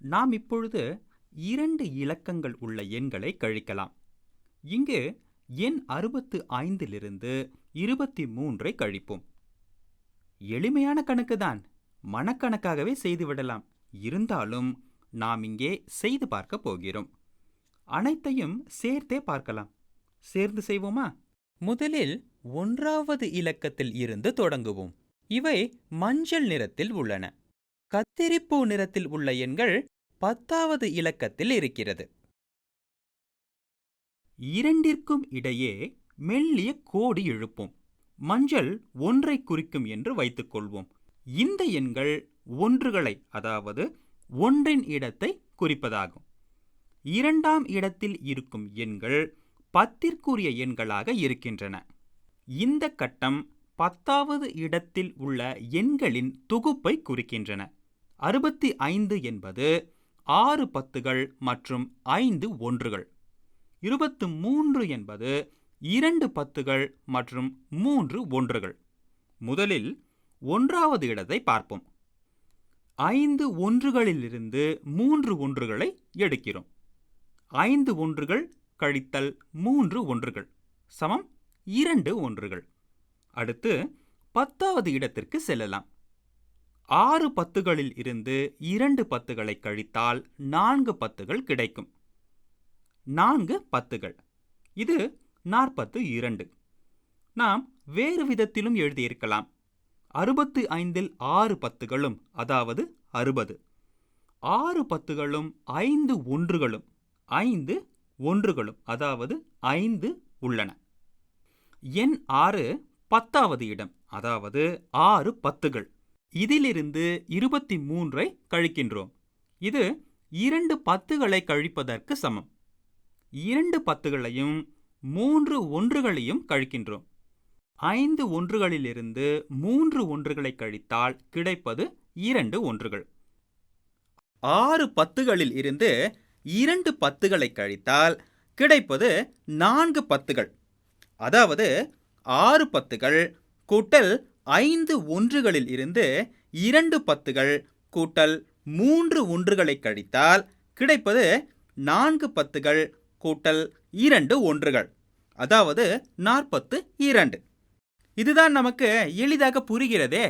நாம் இப்பொழுது இரண்டு இலக்கங்கள் உள்ள எண்களை கழிக்கலாம். இங்கு எண் அறுபத்து ஐந்திலிருந்து இருபத்தி மூன்றை கழிப்போம். எளிமையான கணக்குதான். மனக்கணக்காகவே செய்துவிடலாம். இருந்தாலும் நாம் இங்கே செய்து பார்க்க போகிறோம். அனைத்தையும் சேர்த்தே பார்க்கலாம். சேர்ந்து செய்வோமா? முதலில் ஒன்றாவது இலக்கத்தில் இருந்து தொடங்குவோம். இவை மஞ்சள் நிறத்தில் உள்ளன. கத்திரிப்பூ நிறத்தில் உள்ள எண்கள் பத்தாவது இலக்கத்தில் இருக்கிறது. இரண்டிற்கும் இடையே மெல்லிய கோடு எழுப்போம் மஞ்சள் ஒன்றை குறிக்கும் என்று வைத்துக்கொள்வோம். இந்த எண்கள் ஒன்றுகளை அதாவது ஒன்றின் இடத்தை குறிப்பதாகும். இரண்டாம் இடத்தில் இருக்கும் எண்கள் பத்திற்குரிய எண்களாக இருக்கின்றன. இந்த கட்டம் பத்தாவது இடத்தில் உள்ள எண்களின் தொகுப்பை குறிக்கின்றன. அறுபத்தி ஐந்து என்பது ஆறு பத்துகள் மற்றும் ஐந்து ஒன்றுகள். இருபத்து மூன்று என்பது இரண்டு பத்துகள் மற்றும் மூன்று ஒன்றுகள். முதலில் ஒன்றாவது இடத்தை பார்ப்போம். ஐந்து ஒன்றுகளிலிருந்து மூன்று ஒன்றுகளை எடுக்கிறோம். ஐந்து ஒன்றுகள் கழித்தல் மூன்று ஒன்றுகள் சமம் இரண்டு ஒன்றுகள். அடுத்து பத்தாவது இடத்திற்கு செல்லலாம். ஆறு பத்துகளில் இருந்து இரண்டு பத்துகளை கழித்தால் நான்கு பத்துகள் கிடைக்கும். நான்கு பத்துகள். இது நாற்பத்து இரண்டு. நாம் வேறு விதத்திலும் எழுதியிருக்கலாம். அறுபத்து ஐந்தில் ஆறு பத்துகளும் அதாவது அறுபது. ஆறு பத்துகளும் ஐந்து ஒன்றுகளும் ஐந்து ஒன்றுகளும் அதாவது ஐந்து உள்ளன. எண் ஆறு பத்தாவது இடம் அதாவது ஆறு பத்துகள். இதிலிருந்து இருபத்தி மூன்றை கழிக்கின்றோம். இது இரண்டு பத்துகளை கழிப்பதற்கு சமம். இரண்டு பத்துகளையும் மூன்று ஒன்றுகளையும் கழிக்கின்றோம். ஐந்து ஒன்றுகளிலிருந்து மூன்று ஒன்றுகளை கழித்தால் கிடைப்பது இரண்டு ஒன்றுகள். ஆறு பத்துகளில் இருந்து இரண்டு பத்துகளை கழித்தால் கிடைப்பது நான்கு பத்துகள். அதாவது ஆறு பத்துகள் கூட்டல் ஐந்து ஒன்றுகளில் இருந்து இரண்டு பத்துகள் கூட்டல் மூன்று ஒன்றுகளை கழித்தால் கிடைப்பது நான்கு பத்துகள் கூட்டல் இரண்டு ஒன்றுகள். அதாவது நாற்பத்து இரண்டு. இதுதான் நமக்கு எளிதாக புரிகிறதே.